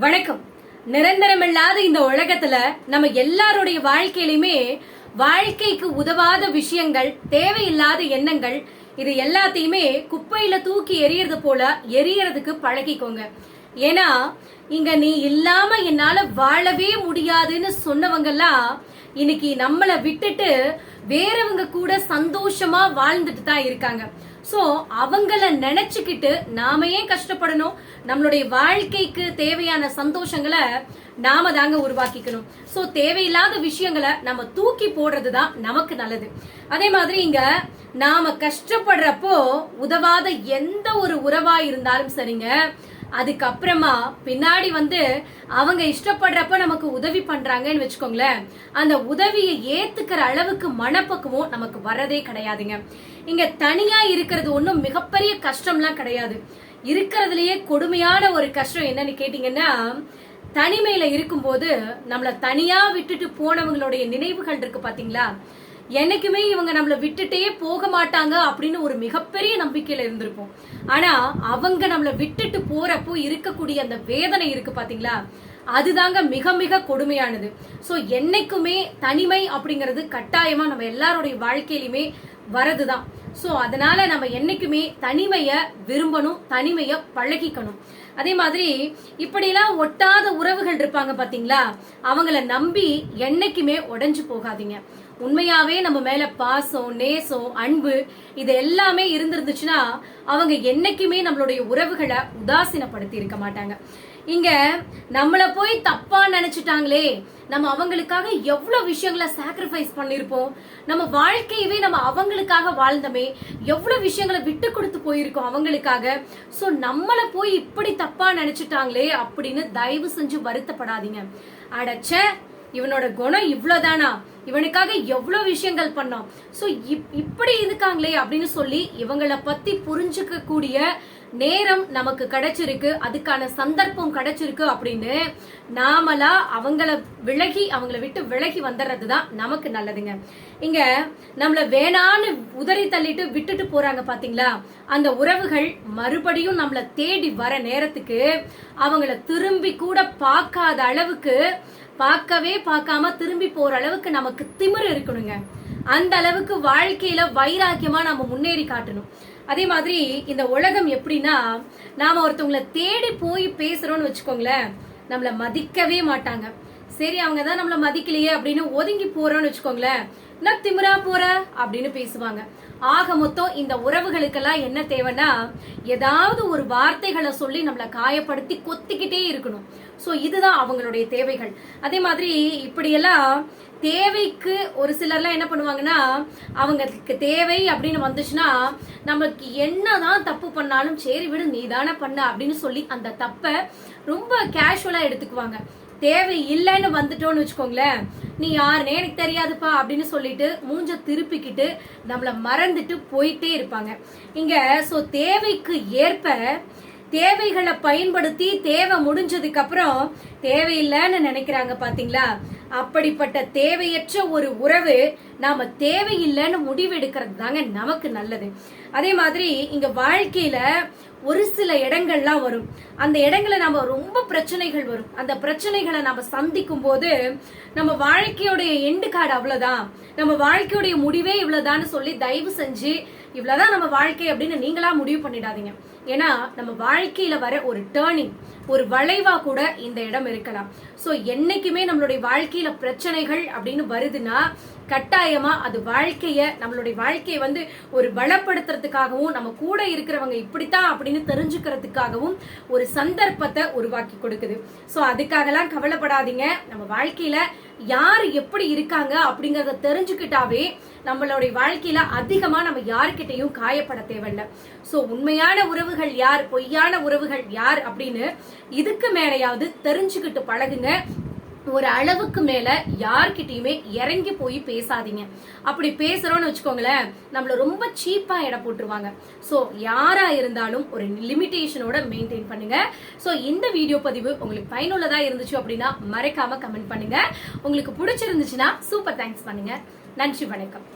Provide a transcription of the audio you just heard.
வணக்கம். நிரந்தரமில்லாத இந்த உலகத்துல நம்ம எல்லாருடைய வாழ்க்கையிலுமே வாழ்க்கைக்கு உதவாத விஷயங்கள் தேவையில்லாத எண்ணங்கள் இது எல்லாத்தையுமே குப்பையில தூக்கி எரியறது போல எரியறதுக்கு பழகிக்கோங்க. ஏன்னா இங்க நீ இல்லாம என்னால வாழவே முடியாதுன்னு சொன்னவங்கெல்லாம் இன்னைக்கு நம்மளை விட்டுட்டு வேறவங்க கூட சந்தோஷமா வாழ்ந்துட்டு தான் இருக்காங்க. சோ அவங்கள நினைச்சுக்கிட்டு நாம ஏன் கஷ்டப்படணும்? நம்மளுடைய வாழ்க்கைக்கு தேவையான சந்தோஷங்களை நாம தாங்க உருவாக்கிக்கணும். சோ தேவையில்லாத விஷயங்களை நம்ம தூக்கி போடுறது தான் நமக்கு நல்லது. அதே மாதிரி இங்க நாம கஷ்டப்படுறப்போ உதவாத எந்த ஒரு உறவா இருந்தாலும் சரிங்க. அதுக்கப்புறமா பின்னாடி வந்து அவங்க இஷ்டப்படுறப்ப நமக்கு உதவி பண்றாங்கன்னு வச்சுக்கோங்களேன். அந்த உதவியை ஏத்துக்கிற அளவுக்கு மனப்பக்குவம் நமக்கு வரதே கிடையாதுங்க. இங்க தனியா இருக்கிறது ஒன்றும் மிகப்பெரிய கஷ்டம்லாம் கிடையாது. இருக்கிறதுலயே கொடுமையான ஒரு கஷ்டம் என்னன்னு கேட்டீங்கன்னா தனிமையில இருக்கும்போது நம்மளை தனியா விட்டுட்டு போனவங்களுடைய நினைவுகள் இருக்கு பாத்தீங்களா? என்னைக்குமே இவங்க நம்மள விட்டுட்டே போக மாட்டாங்க அப்படின்னு ஒரு மிகப்பெரிய நம்பிக்கையில இருந்திருப்போம். ஆனா அவங்க நம்மள விட்டுட்டு போறப்போ இருக்கக்கூடிய அந்த வேதனை இருக்கு பாத்தீங்களா? அதுதாங்க மிக மிக கொடுமையானது. சோ என்னைக்குமே தனிமை அப்படிங்கிறது கட்டாயமா நம்ம எல்லாருடைய வாழ்க்கையிலுமே வரதுதான். சோ அதனால நம்ம என்னைக்குமே தனிமைய விரும்பணும் தனிமைய பழகிக்கணும். அதே மாதிரி இப்படிலாம் ஒட்டாத உறவுகள் இருப்பாங்க பாத்தீங்களா? அவங்கள நம்பி என்னைக்குமே உடஞ்சு போகாதீங்க. உண்மையாவே நம்ம மேல பாசம் நேசம் அன்பு இது எல்லாமே இருந்திருந்துச்சுன்னா அவங்க என்னைக்குமே நம்மளுடைய உறவுகளை உதாசீனப்படுத்தி இருக்க மாட்டாங்க. இங்க நம்மள போய் தப்பா நினைச்சிட்டாங்களே நம்ம அவங்களுக்காக எவ்வளவு விஷயங்களை சாக்ரிஃபைஸ் பண்ணிருப்போம் நம்ம வாழ்க்கையவே நம்ம அவங்களுக்காக வாழ்ந்தமே எவ்வளவு விஷயங்களை விட்டு கொடுத்து போயிருக்கோம் அவங்களுக்காக. சோ நம்மள போய் இப்படி தப்பா நினைச்சிட்டாங்களே அப்படின்னு தயவு செஞ்சு வருத்தப்படாதீங்க. அடச்ச இவனோட குணம் இவ்வளவுதானா? இவனுக்காக எவ்வளவு விஷயங்கள் பண்ணோம் சோ இப்படி இருக்காங்களே அப்படின்னு சொல்லி இவங்களை பத்தி புரிஞ்சுக்க கூடிய நேரம் நமக்கு கிடைச்சிருக்கு அதுக்கான சந்தர்ப்பம் கிடைச்சிருக்கு அப்படின்னு நாமளா அவங்கள விலகி அவங்கள விட்டு விலகி வந்துடுறது தான் நமக்கு நல்லதுங்க. இங்க நம்மள வேணான்னு உதறி தள்ளிட்டு விட்டுட்டு போறாங்க பாத்தீங்களா? அந்த உறவுகள் மறுபடியும் நம்மள தேடி வர நேரத்துக்கு அவங்கள திரும்பி கூட பார்க்காத அளவுக்கு பார்க்கவே பார்க்காம திரும்பி போற அளவுக்கு நமக்கு திமிரு இருக்கணுங்க. அந்த அளவுக்கு வாழ்க்கையில வைராக்கியமா நம்ம முன்னேறி காட்டணும். அதே மாதிரி இந்த உலகம் எப்படின்னா நாம ஒருத்தவங்களை தேடி போய் பேசுறோம்னு வச்சுக்கோங்களேன் நம்மள மதிக்கவே மாட்டாங்க. சரி அவங்க தான் நம்மள மதிக்கலையே அப்படின்னு ஒதுங்கி போறோம்னு வச்சுக்கோங்களேன். நான் திமிரா போற? அப்படின்னு பேசுவாங்க. ஆக மொத்தம் இந்த உறவுகளுக்கெல்லாம் என்ன தேவைன்னா ஏதாவது ஒரு வார்த்தைகளை சொல்லி நம்மள காயப்படுத்தி கொத்திக்கிட்டே இருக்கணும். ஸோ இதுதான் அவங்களுடைய தேவைகள். அதே மாதிரி இப்படியெல்லாம் தேவைக்கு ஒரு சிலர்லாம் என்ன பண்ணுவாங்கன்னா அவங்களுக்கு தேவை அப்படின்னு வந்துச்சுன்னா நம்மளுக்கு என்னதான் தப்பு பண்ணாலும் சரி விடு நீ தானே பண்ண அப்படின்னு சொல்லி அந்த தப்பை ரொம்ப கேஷுவலா எடுத்துக்குவாங்க. தேவை இல்லைன்னு வந்துட்டோம்னு வச்சுக்கோங்களேன். நீ யாருன்னே எனக்கு தெரியாதுப்பா அப்படின்னு சொல்லிட்டு மூஞ்ச திருப்பிக்கிட்டு நம்மளை மறந்துட்டு போயிட்டே இருப்பாங்க. இங்க சோ தேவைக்கு ஏற்ப தேவைகளை பயன்படுத்தி தேவை முடிஞ்சதுக்கு அப்புறம் தேவையில்லைன்னு நினைக்கிறாங்க பாத்தீங்களா? அப்படிப்பட்ட தேவையற்ற ஒரு உறவு நாம தேவையில்லைன்னு முடிவெடுக்கிறது தாங்க நமக்கு நல்லது. அதே மாதிரி இங்க வாழ்க்கையில ஒரு சில இடங்கள்லாம் வரும். அந்த இடங்களை நம்ம ரொம்ப பிரச்சனைகள் வரும். அந்த பிரச்சனைகளை நம்ம சந்திக்கும் போது நம்ம வாழ்க்கையோடைய எண்டு கார்டு அவ்வளவுதான். நம்ம வாழ்க்கையுடைய முடிவே இவ்வளவுதான்னு சொல்லி தயவு செஞ்சு இவ்வளவுதான் நம்ம வாழ்க்கை அப்படின்னு நீங்களா முடிவு பண்ணிடாதீங்க. ஏன்னா நம்ம வாழ்க்கையில வர ஒரு டேர்னிங் ஒரு வளைவா கூட இந்த இடம் இருக்கலாம். சோ என்னைக்குமே நம்மளுடைய வாழ்க்கையில பிரச்சனைகள் அப்படின்னு வருதுன்னா கட்டாயமா அது வாழ்க்கைய நம்மளுடைய வாழ்க்கையை வந்து ஒரு பலப்படுத்துறதுக்காகவும் நம்ம கூட இருக்கிறவங்க இப்படித்தான் அப்படின்னு தெரிஞ்சுக்கிறதுக்காகவும் ஒரு சந்தர்ப்பத்தை உருவாக்கி கொடுக்குது. சோ அதுக்காகலாம் கவலைப்படாதீங்க. நம்ம வாழ்க்கையில யார் எப்படி இருக்காங்க அப்படிங்கறத தெரிஞ்சுக்கிட்டாவே நம்மளுடைய வாழ்க்கையில அதிகமா நம்ம யாருக்கிட்டையும் காயப்பட தேவையில்லை. சோ உண்மையான உறவுகள் யார்? பொய்யான உறவுகள் யார்? அப்படின்னு இதுக்கு மேலையாவது தெரிஞ்சுக்கிட்டு பழகுங்க. ஒரு அளவுக்கு மேல யார்கிட்டயுமே இறங்கி போய் பேசாதீங்க. அப்படி பேசுறோம்னு வச்சுக்கோங்களேன் நம்மள ரொம்ப சீப்பா எடை போட்டுருவாங்க. ஸோ யாரா இருந்தாலும் ஒரு லிமிடேஷனோட மெயின்டைன் பண்ணுங்க. ஸோ இந்த வீடியோ பதிவு உங்களுக்கு பயனுள்ளதா இருந்துச்சு அப்படின்னா மறைக்காம கமெண்ட் பண்ணுங்க. உங்களுக்கு பிடிச்சிருந்துச்சுன்னா சூப்பர் தேங்க்ஸ் பண்ணுங்க. நன்றி வணக்கம்.